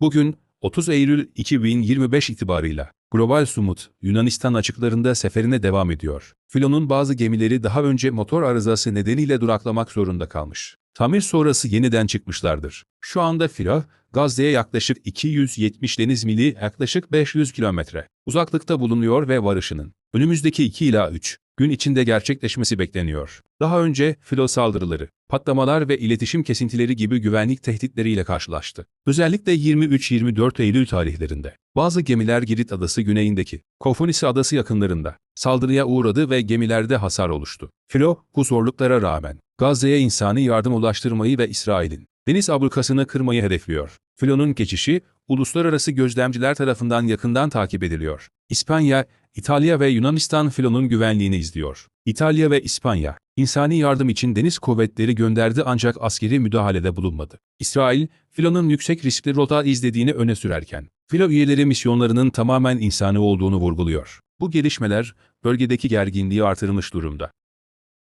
Bugün 30 Eylül 2025 itibarıyla Global Sumut Yunanistan açıklarında seferine devam ediyor. Filonun bazı gemileri daha önce motor arızası nedeniyle duraklamak zorunda kalmış. Tamir sonrası yeniden çıkmışlardır. Şu anda Filo, Gazze'ye yaklaşık 270 deniz mili yaklaşık 500 kilometre uzaklıkta bulunuyor ve varışının önümüzdeki 2 ila 3 gün içinde gerçekleşmesi bekleniyor. Daha önce filo saldırıları, patlamalar ve iletişim kesintileri gibi güvenlik tehditleriyle karşılaştı. Özellikle 23-24 Eylül tarihlerinde bazı gemiler Girit Adası güneyindeki Kofonisi Adası yakınlarında saldırıya uğradı ve gemilerde hasar oluştu. Filo bu zorluklara rağmen Gazze'ye insani yardım ulaştırmayı ve İsrail'in deniz ablukasını kırmayı hedefliyor. Filo'nun geçişi uluslararası gözlemciler tarafından yakından takip ediliyor. İspanya, İtalya ve Yunanistan filonun güvenliğini izliyor. İtalya ve İspanya, insani yardım için deniz kuvvetleri gönderdi ancak askeri müdahalede bulunmadı. İsrail, filonun yüksek riskli rota izlediğini öne sürerken, filo üyeleri misyonlarının tamamen insani olduğunu vurguluyor. Bu gelişmeler, bölgedeki gerginliği artırmış durumda.